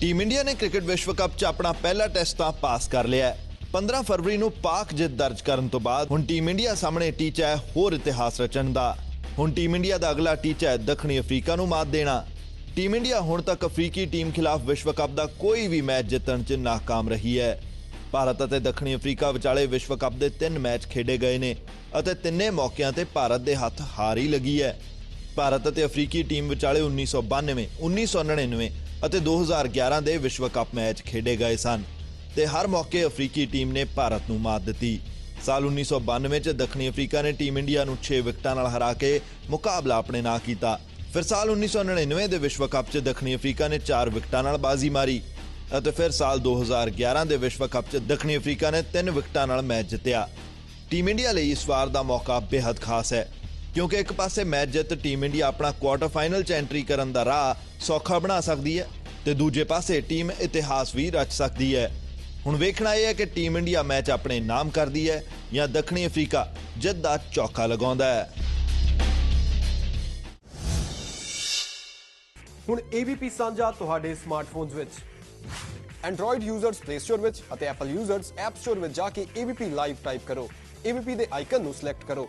Team India ਨੇ cricket ਵਿਸ਼ਵ cup 'ਚ ਆਪਣਾ ਪਹਿਲਾ ਟੈਸਟ ਤਾਂ ਪਾਸ ਕਰ ਲਿਆ ਹੈ। 15 ਫਰਵਰੀ ਨੂੰ ਪਾਕ ਜਿੱਤ ਦਰਜ ਕਰਨ ਤੋਂ ਬਾਅਦ ਹੁਣ ਟੀਮ ਇੰਡੀਆ ਸਾਹਮਣੇ ਟੀਚਾ ਹੈ ਹੋਰ ਇਤਿਹਾਸ ਰਚਣ ਦਾ। ਹੁਣ ਟੀਮ ਇੰਡੀਆ ਦਾ ਅਗਲਾ ਟੀਚਾ ਹੈ ਦੱਖਣੀ ਅਫਰੀਕਾ ਨੂੰ ਮਾਤ ਦੇਣਾ। ਟੀਮ ਇੰਡੀਆ ਹੁਣ ਤੱਕ ਅਫਰੀਕੀ ਟੀਮ ਖਿਲਾਫ ਵਿਸ਼ਵ ਕੱਪ ਦਾ ਕੋਈ ਵੀ ਮੈਚ ਜਿੱਤਣ 'ਚ ਨਾਕਾਮ ਰਹੀ ਹੈ। ਭਾਰਤ ਅਤੇ ਦੱਖਣੀ ਅਫਰੀਕਾ ਵਿਚਾਲੇ ਵਿਸ਼ਵ ਕੱਪ ਦੇ ਤਿੰਨ ਮੈਚ ਖੇਡੇ ਗਏ ਨੇ ਅਤੇ ਤਿੰਨੇ ਮੌਕਿਆਂ ਤੇ ਭਾਰਤ ਦੇ ਹੱਥ ਹਾਰ ਹੀ ਲੱਗੀ ਹੈ। ਭਾਰਤ ਅਤੇ ਅਫਰੀਕੀ ਟੀਮ ਵਿਚਾਲੇ 1992 1999 ਅਤੇ 2011 ਦੇ ਵਿਸ਼ਵ ਕੱਪ ਮੈਚ ਖੇਡੇ ਗਏ ਸਨ ਤੇ ਹਰ ਮੌਕੇ ਅਫਰੀਕੀ ਟੀਮ ਨੇ ਭਾਰਤ ਨੂੰ ਮਾਤ ਦਿੱਤੀ। ਸਾਲ 1992 ਚ ਦੱਖਣੀ ਅਫਰੀਕਾ ਨੇ ਟੀਮ ਇੰਡੀਆ ਨੂੰ 6 ਵਿਕਟਾਂ ਨਾਲ ਹਰਾ ਕੇ ਮੁਕਾਬਲਾ ਆਪਣੇ ਨਾਂ ਕੀਤਾ। ਫਿਰ ਸਾਲ 1999 ਦੇ ਵਿਸ਼ਵ ਕੱਪ 'ਚ ਦੱਖਣੀ ਅਫਰੀਕਾ ਨੇ 4 ਵਿਕਟਾਂ ਨਾਲ ਬਾਜ਼ੀ ਮਾਰੀ ਅਤੇ ਫਿਰ ਸਾਲ 2011 ਦੇ ਵਿਸ਼ਵ ਕੱਪ 'ਚ ਦੱਖਣੀ ਅਫਰੀਕਾ ਨੇ 3 ਵਿਕਟਾਂ ਨਾਲ ਮੈਚ ਜਿੱਤਿਆ। ਟੀਮ ਇੰਡੀਆ ਲਈ ਇਸ ਵਾਰ ਦਾ ਮੌਕਾ ਬੇहद ਖਾਸ ਹੈ। ਕਿਉਂਕਿ ਇੱਕ ਪਾਸੇ ਮੈਚ ਜਿੱਤ ਟੀਮ ਇੰਡੀਆ ਆਪਣਾ ਕੁਆਟਰ ਫਾਈਨਲ 'ਚ ਐਂਟਰੀ ਕਰਨ ਦਾ ਰਾਹ ਸੌਖਾ ਬਣਾ ਸਕਦੀ ਹੈ ਤੇ ਦੂਜੇ ਪਾਸੇ ਟੀਮ ਇਤਿਹਾਸ ਵੀ ਰਚ ਸਕਦੀ ਹੈ। ਹੁਣ ਵੇਖਣਾ ਇਹ ਹੈ ਕਿ ਟੀਮ ਇੰਡੀਆ ਮੈਚ ਆਪਣੇ ਨਾਮ ਕਰਦੀ ਹੈ ਜਾਂ ਦੱਖਣੀ ਅਫਰੀਕਾ ਜਿੱਤ ਦਾ ਚੌਕਾ ਲਗਾਉਂਦਾ ਹੈ। ਹੁਣ ABP ਸਾਂਝਾ ਤੁਹਾਡੇ ਸਮਾਰਟਫੋਨਸ ਵਿੱਚ। Android ਯੂਜ਼ਰਸ Play Store ਵਿੱਚ ਅਤੇ Apple ਯੂਜ਼ਰਸ App Store ਵਿੱਚ ਜਾ ਕੇ ABP ਲਾਈਵ ਟਾਈਪ ਕਰੋ। ABP ਦੇ ਆਈਕਨ ਨੂੰ ਸਿਲੈਕਟ ਕਰੋ।